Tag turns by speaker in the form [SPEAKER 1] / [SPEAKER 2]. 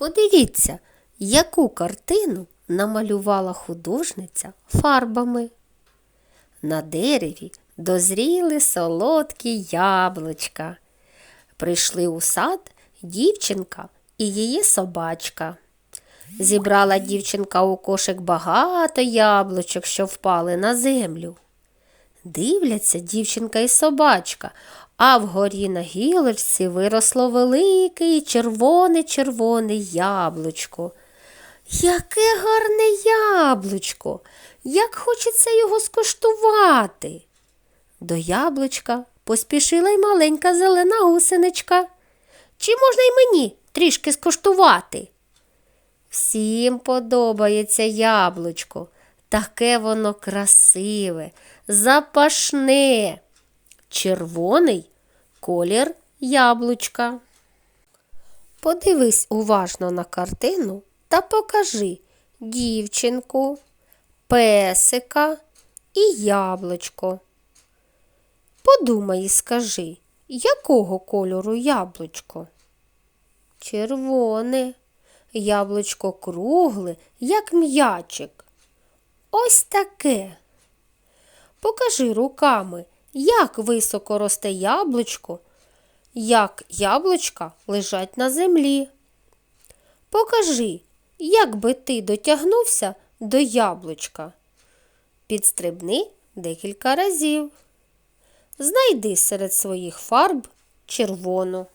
[SPEAKER 1] Подивіться, яку картину намалювала художниця фарбами. На дереві дозріли солодкі яблучка. Прийшли у сад дівчинка і її собачка. Зібрала дівчинка у кошик багато яблучок, що впали на землю. Дивляться дівчинка і собачка, а вгорі на гілочці виросло велике і червоне-червоне яблучко. Яке гарне яблучко! Як хочеться його скуштувати. До яблучка поспішила й маленька зелена гусеничка. Чи можна й мені трішки скуштувати? Всім подобається яблучко. Таке воно красиве, запашне. Червоний колір яблучка. Подивись уважно на картину та покажи дівчинку, песика і яблучко. Подумай і скажи, якого кольору яблучко? Червоне. Яблучко кругле, як м'ячик. Ось таке. Покажи руками, як високо росте яблучко, як яблучка лежать на землі. Покажи, як би ти дотягнувся до яблучка. Підстрибни декілька разів. Знайди серед своїх фарб червону.